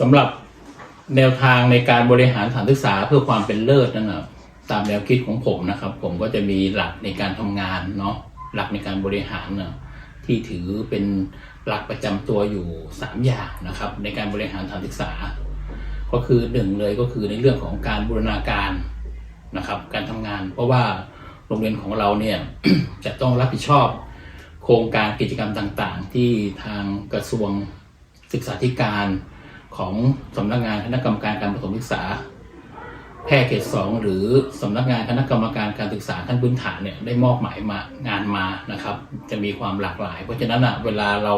สำหรับแนวทางในการบริหารสถานศึกษาเพื่อความเป็นเลิศนั่นนะตามแนวคิดของผมนะครับ ผมก็จะมีหลักในการทำงานเนาะหลักในการบริหารนะที่ถือเป็นหลักประจำตัวอยู่สามอย่างนะครับ ในการบริหารสถานศึกษา ก็คือหนึ่งเลยก็คือในเรื่องของการบูรณาการนะครับ การทำงาน เพราะว่าโรงเรียนของเราเนี่ยจะต้องรับผิดชอบ โครงการกิจกรรมต่างๆ ที่ทางกระทรวงศึกษาธิการ ของสำนักงานคณะกรรมการการประถมศึกษา แพร่เขตสองหรือสำนักงานคณะกรรมการการศึกษาขั้นพื้นฐานเนี่ยได้มอบหมายมางานมานะครับ จะมีความหลากหลาย เพราะฉะนั้นอะเวลาเรา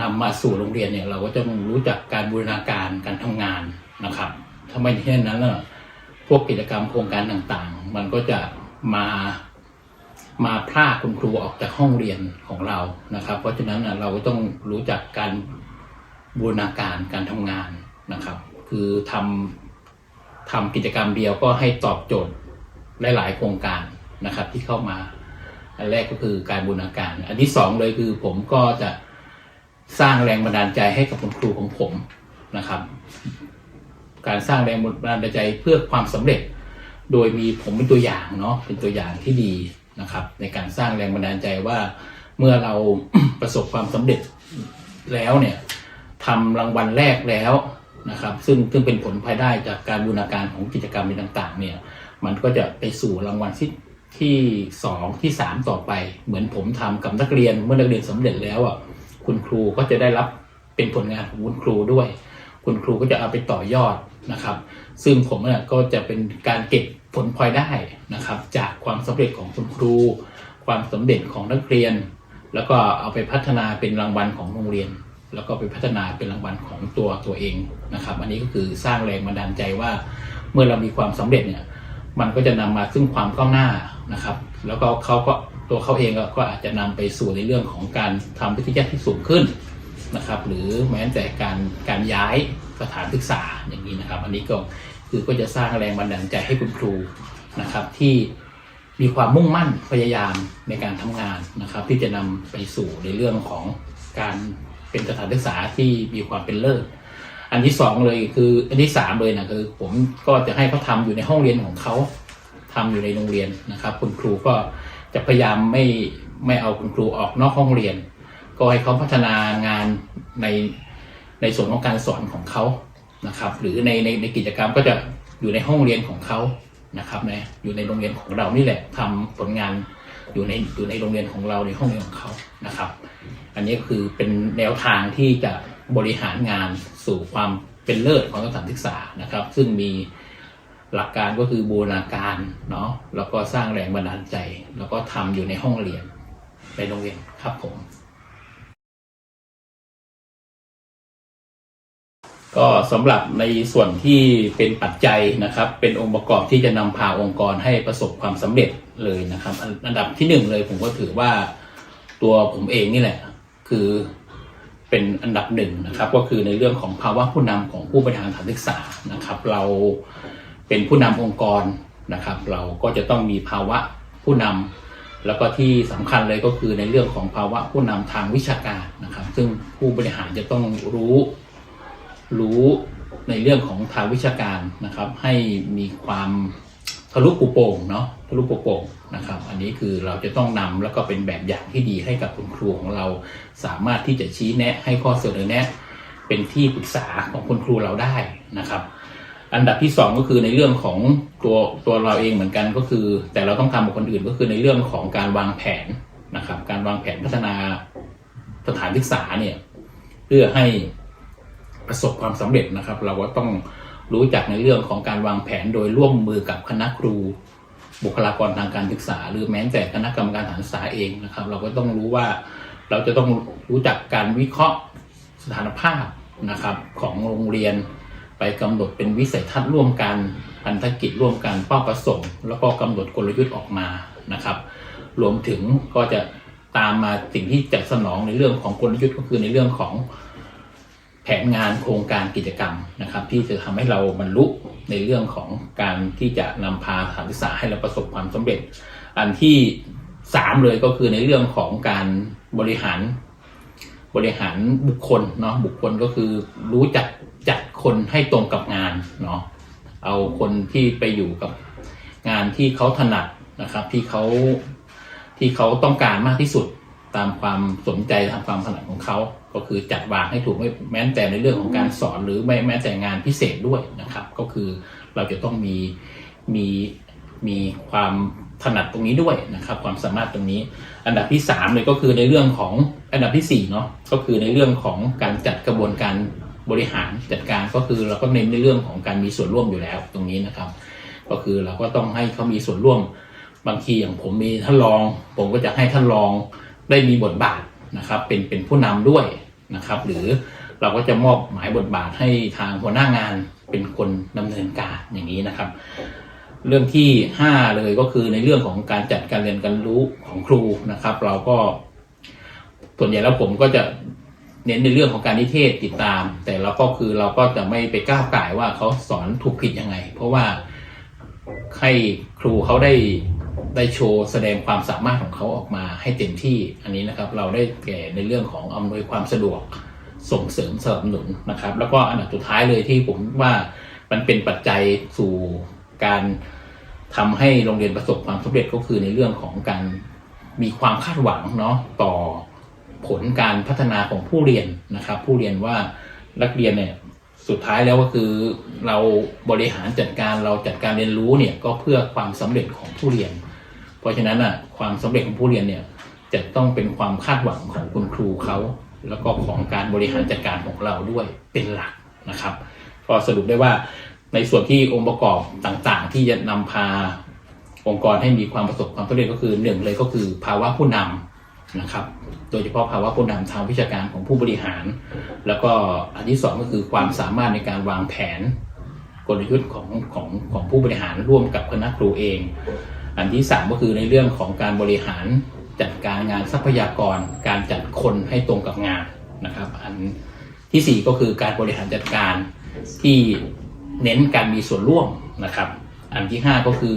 นำมาสู่โรงเรียนเนี่ยเราก็จะรู้จักการบูรณาการการทำงานนะครับถ้าไม่เช่นนั้นน่ะพวกกิจกรรมโครงการต่างๆ มันก็จะมามาพรากคุณครูออกจากห้องเรียนของเรานะครับ เพราะฉะนั้นน่ะเราก็ต้องรู้จักการ บูรณาการการทำงานนะครับ คือทำทำกิจกรรมเดียวก็ให้ตอบโจทย์หลายๆโครงการนะครับที่เข้ามา อันแรกก็คือการบูรณาการ อันที่สองเลยคือผมก็จะสร้างแรงบันดาลใจให้กับคุณครูของผมนะครับ การสร้างแรงบันดาลใจเพื่อความสำเร็จ โดยมีผมเป็นตัวอย่างเนาะเป็นตัวอย่างที่ดีนะครับ ในการสร้างแรงบันดาลใจว่าเมื่อเราประสบความสำเร็จแล้วเนี่ย ทำรางวัลแรกแล้วนะครับ ซึ่งซึ่งเป็นผลภายได้จากการบูรณาการของกิจกรรมต่างๆ เนี่ย มันก็จะไปสู่รางวัลที่ที่สองที่สามต่อไป เหมือนผมทำกับนักเรียนเมื่อนักเรียนสำเร็จแล้วอะคุณครูก็จะได้รับเป็นผลงานของคุณครูด้วย คุณครูก็จะเอาไปต่อยอดนะครับ ซึ่งผมเนี่ยก็จะเป็นการเก็บผลพลอยได้นะครับ จากความสำเร็จของคุณครู ความสำเร็จของนักเรียน แล้วก็เอาไปพัฒนาเป็นรางวัลของโรงเรียน แล้วก็ไปพัฒนาเป็นรางวัลของตัวตัวเองนะครับ อันนี้ก็คือสร้างแรงบันดาลใจว่า เมื่อเรามีความสำเร็จเนี่ยมันก็จะนำมาซึ่งความก้าวหน้านะครับ แล้วก็เขาก็ตัวเขาเองก็อาจจะนำไปสู่ในเรื่องของการทำวิทยาที่สูงขึ้นนะครับ หรือแม้แต่การการย้ายสถานศึกษาอย่างนี้นะครับ อันนี้ก็คือก็จะสร้างแรงบันดาลใจให้คุณครูนะครับ ที่มีความมุ่งมั่นพยายามในการทำงานนะครับ ที่จะนำไปสู่ในเรื่องของการ เป็นสถานศึกษาที่มีความเป็นเลิศอันที่สองเลยคืออันที่สามเลยนะคือผมก็จะให้เขาทำอยู่ในห้องเรียนของเขาทำอยู่ในโรงเรียนนะครับ คุณครูก็จะพยายามไม่ไม่เอาคุณครูออกนอกห้องเรียน ก็ให้เขาพัฒนางานในในส่วนของการสอนของเขานะครับ หรือในในในกิจกรรมก็จะอยู่ในห้องเรียนของเขานะครับนะอยู่ในโรงเรียนของเรานี่แหละทำผลงาน อยู่ในอยู่ในโรงเรียนของเราในห้องเรียนของเขานะครับ อันนี้คือเป็นแนวทางที่จะบริหารงานสู่ความเป็นเลิศของสถานศึกษานะครับ ซึ่งมีหลักการก็คือบูรณาการเนาะแล้วก็สร้างแรงบันดาลใจ แล้วก็ทำอยู่ในห้องเรียนในโรงเรียนครับผม ก็สำหรับในส่วนที่เป็นปัจจัยนะครับ เป็นองค์ประกอบที่จะนำพาองค์กรให้ประสบความสำเร็จเลยนะครับ อันดับที่หนึ่งเลยผมก็ถือว่าตัวผมเองนี่แหละ คือเป็นอันดับหนึ่งนะครับ ก็คือในเรื่องของภาวะผู้นำของผู้บริหารสถานศึกษานะครับ เราเป็นผู้นำองค์กรนะครับ เราก็จะต้องมีภาวะผู้นำแล้วก็ที่สำคัญเลยก็คือในเรื่องของภาวะผู้นำทางวิชาการนะครับ ซึ่งผู้บริหารจะต้องรู้ รู้ในเรื่องของทางวิชาการนะครับ ให้มีความทะลุปุโป่งเนาะทะลุปุโป่งนะครับ อันนี้คือเราจะต้องนำแล้วก็เป็นแบบอย่างที่ดีให้กับคุณครูของเรา สามารถที่จะชี้แนะให้ข้อเสนอแนะ เป็นที่ปรึกษาของคุณครูเราได้นะครับ อันดับที่สองก็คือในเรื่องของตัวตัวเราเองเหมือนกันก็คือ แต่เราต้องทำกับคนอื่นก็คือในเรื่องของการวางแผนนะครับ การวางแผนพัฒนาสถานศึกษาเนี่ยเพื่อให้ ประสบความสำเร็จนะครับ เราก็ต้องรู้จักในเรื่องของการวางแผนโดยร่วมมือกับคณะครู บุคลากรทางการศึกษา หรือแม้แต่คณะกรรมการสถานศึกษาเองนะครับ เราก็ต้องรู้ว่าเราจะต้องรู้จักการวิเคราะห์สถานภาพนะครับ ของโรงเรียน ไปกำหนดเป็นวิสัยทัศน์ร่วมกันพันธกิจร่วมกันเป้าประสงค์ แล้วก็กำหนดกลยุทธ์ออกมานะครับ รวมถึงก็จะตามมาสิ่งที่จะสนองในเรื่องของกลยุทธ์ก็คือในเรื่องของ แผนงานโครงการกิจกรรมนะครับ ที่จะทำให้เราบรรลุในเรื่องของการที่จะนำพาสถานศึกษาให้เราประสบความสำเร็จ อันที่สามเลยก็คือในเรื่องของการบริหารบริหารบุคคลเนาะบุคคลก็คือรู้จักจัดคนให้ตรงกับงานเนาะเอาคนที่ไปอยู่กับงานที่เขาถนัดนะครับที่เขาที่เขาต้องการมากที่สุด ตามความสนใจตามความถนัดของเขา ก็คือจัดวางให้ถูกไม่แม้แต่ในเรื่องของการสอนหรือไม่แม้แต่งานพิเศษด้วยนะครับ ก็คือเราจะต้องมีมีมีความถนัดตรงนี้ด้วยนะครับ ความสามารถตรงนี้ อันดับที่สามเลยก็คือในเรื่องของอันดับที่สี่เนาะก็คือในเรื่องของการจัดกระบวนการบริหารจัดการก็คือเราก็เน้นในเรื่องของการมีส่วนร่วมอยู่แล้วตรงนี้นะครับ ก็คือเราก็ต้องให้เขามีส่วนร่วมบางทีอย่างผมมีท่านรอง ผมก็จะให้ท่านรอง ได้มีบทบาทนะครับเป็นเป็นผู้นำด้วยนะครับ หรือเราก็จะมอบหมายบทบาทให้ทางหัวหน้างานเป็นคนดำเนินการอย่างนี้นะครับ เรื่องที่ห้าเลยก็คือในเรื่องของการจัดการเรียนการรู้ของครูนะครับ เราก็ส่วนใหญ่แล้วผมก็จะเน้นในเรื่องของการนิเทศติดตาม แต่เราก็คือเราก็จะไม่ไปก้าวไก่ายว่าเขาสอนถูกผิดยังไง เพราะว่าให้ครูเขาได้ ได้โชว์แสดงความสามารถของเขาออกมาให้เต็มที่อันนี้นะครับเราได้แก่ในเรื่องของอำนวยความสะดวกส่งเสริมสนับสนุนนะครับ แล้วก็อันดับสุดท้ายเลยที่ผมว่ามันเป็นปัจจัยสู่การทำให้โรงเรียนประสบความสำเร็จก็คือในเรื่องของการมีความคาดหวังเนาะต่อผลการพัฒนาของผู้เรียนนะครับ ผู้เรียนว่านักเรียนเนี่ยสุดท้ายแล้วก็คือเราบริหารจัดการเราจัดการเรียนรู้เนี่ยก็เพื่อความสำเร็จของผู้เรียน เพราะฉะนั้นอะความสำเร็จของผู้เรียนเนี่ยจะต้องเป็นความคาดหวังของคุณครูเขา แล้วก็ของการบริหารจัดการของเราด้วยเป็นหลักนะครับก็สรุปได้ว่าในส่วนที่องค์ประกอบต่างๆ ที่จะนำพาองค์กรให้มีความประสบความสำเร็จก็คือหนึ่งเลยก็คือภาวะผู้นำนะครับ โดยเฉพาะภาวะผู้นำทางวิชาการของผู้บริหาร แล้วก็อันที่สองก็คือความสามารถในการวางแผนกลยุทธ์ของของของผู้บริหารร่วมกับคณะครูเอง อันที่สามก็คือในเรื่องของการบริหารจัดการงานทรัพยากร การจัดคนให้ตรงกับงานนะครับ อันที่สี่ก็คือการบริหารจัดการที่เน้นการมีส่วนร่วมนะครับ อันที่ห้าก็คือ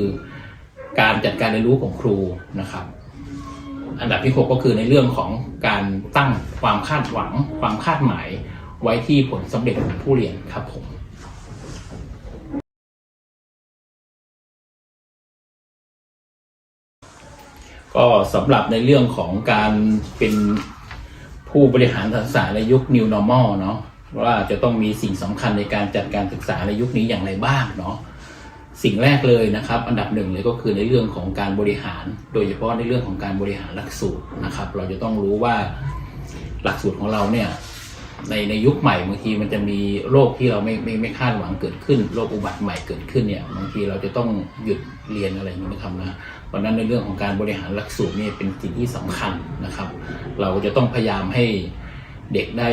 การจัดการเรียนรู้ของครูนะครับ อันดับที่ 6 ก็คือในเรื่องของการตั้งความคาดหวัง ความคาดหมายไว้ที่ผลสำเร็จของผู้เรียนครับผม ก็สำหรับในเรื่องของการเป็นผู้บริหารการศึกษาในยุค New Normal เนาะว่าจะต้องมีสิ่งสำคัญในการจัดการศึกษาในยุคนี้อย่างไรบ้างเนาะสิ่งแรกเลยนะครับ อันดับหนึ่งเลยก็คือในเรื่องของการบริหาร โดยเฉพาะในเรื่องของการบริหารหลักสูตรนะครับ เราจะต้องรู้ว่าหลักสูตรของเราเนี่ย ในในยุคใหม่บางทีมันจะมีโรคที่เราไม่ไม่ไม่คาดหวังเกิดขึ้นโรคอุบัติใหม่เกิดขึ้นเนี่ยบางทีเราจะต้องหยุดเรียนอะไรอย่างนี้นะครับนะเพราะนั้นในเรื่องของการบริหารหลักสูตรนี่เป็นสิ่งที่สำคัญนะครับ เราจะต้องพยายามให้เด็กได้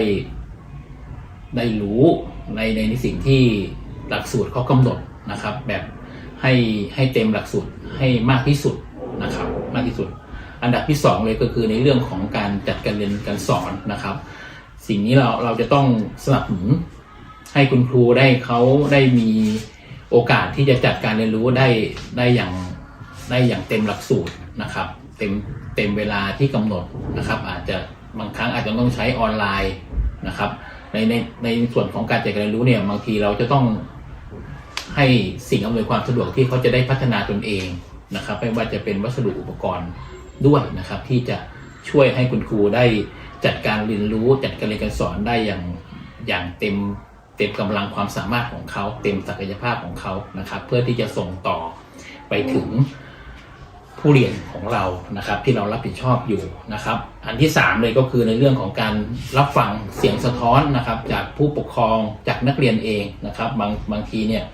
ได้รู้ในในในสิ่งที่หลักสูตรเขากำหนดนะครับ แบบให้ให้เต็มหลักสูตรให้มากที่สุดนะครับ มากที่สุด อันดับที่สองเลยก็คือในเรื่องของการจัดการเรียนการสอนนะครับ สิ่งนี้เราเราจะต้องสนับสนุนให้คุณครูได้เขาได้มีโอกาสที่จะจัดการเรียนรู้ได้ได้อย่างได้อย่างเต็มหลักสูตรนะครับ เต็มเต็มเวลาที่กำหนดนะครับ อาจจะบางครั้งอาจจะต้องใช้ออนไลน์นะครับในในในส่วนของการจัดการเรียนรู้เนี่ยบางทีเราจะต้องให้สิ่งอำนวยความสะดวกที่เขาจะได้พัฒนาตนเองนะครับ ไม่ว่าจะเป็นวัสดุอุปกรณ์ด้วยนะครับ ที่จะช่วยให้คุณครูได้ จัดการเรียนรู้จัดการเรียนการสอนได้อย่างอย่างเต็มเต็มกำลังความสามารถของเขา เต็มศักยภาพของเขานะครับ เพื่อที่จะส่งต่อไปถึงผู้เรียนของเรานะครับ ที่เรารับผิดชอบอยู่นะครับ อันที่สามเลยก็คือในเรื่องของการรับฟังเสียงสะท้อนนะครับ จากผู้ปกครองจากนักเรียนเองนะครับบางบางทีเนี่ย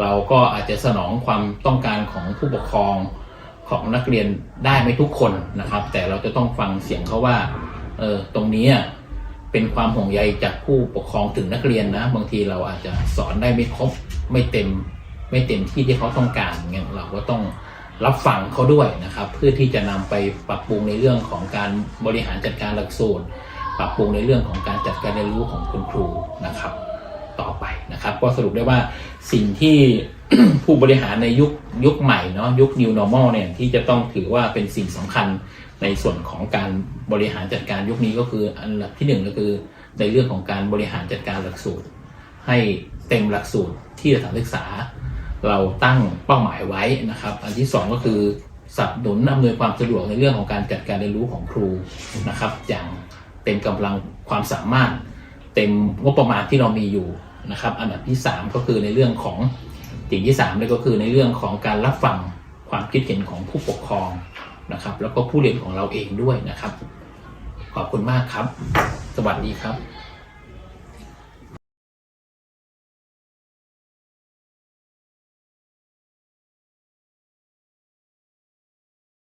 เราก็อาจจะสนองความต้องการของผู้ปกครองของนักเรียนได้ไม่ทุกคนนะครับ แต่เราจะต้องฟังเสียงเขาว่า เออตรงนี้เป็นความห่วงใยจากผู้ปกครองถึงนักเรียนนะ บางทีเราอาจจะสอนได้ไม่ครบไม่เต็ม ไม่เต็มที่ที่เขาต้องการเงี้ยเราก็ต้องรับฟังเขาด้วยนะครับ เพื่อที่จะนำไปปรับปรุงในเรื่องของการบริหารจัดการหลักสูตรปรับปรุงในเรื่องของการจัดการเรียนรู้ของคุณครูนะครับ ต่อไปนะครับก็สรุปได้ว่าสิ่งที่ผู้บริหารในยุคยุคใหม่เนาะยุค new normal เนี่ยที่จะต้องถือว่าเป็นสิ่งสำคัญ ในส่วนของการบริหารจัดการยุคนี้ก็คืออันดับที่หนึ่งก็คือ ในเรื่องของการบริหารจัดการหลักสูตร ให้เต็มหลักสูตรที่สถานศึกษา เราตั้งเป้าหมายไว้นะครับ อันที่สองก็คือสนับสนุนอำนวยความสะดวกในเรื่องของการจัดการเรียนรู้ของครูนะครับ อย่างเต็มกำลังความสามารถ เต็มงบประมาณที่เรามีอยู่นะครับ อันดับที่สามก็คือในเรื่องของสิ่งที่สามเลยก็คือในเรื่องของการรับฟังความคิดเห็นของผู้ปกครอง นะครับ แล้วก็ผู้เรียนของเราเองด้วยนะครับ ขอบคุณมากครับ สวัสดีครับ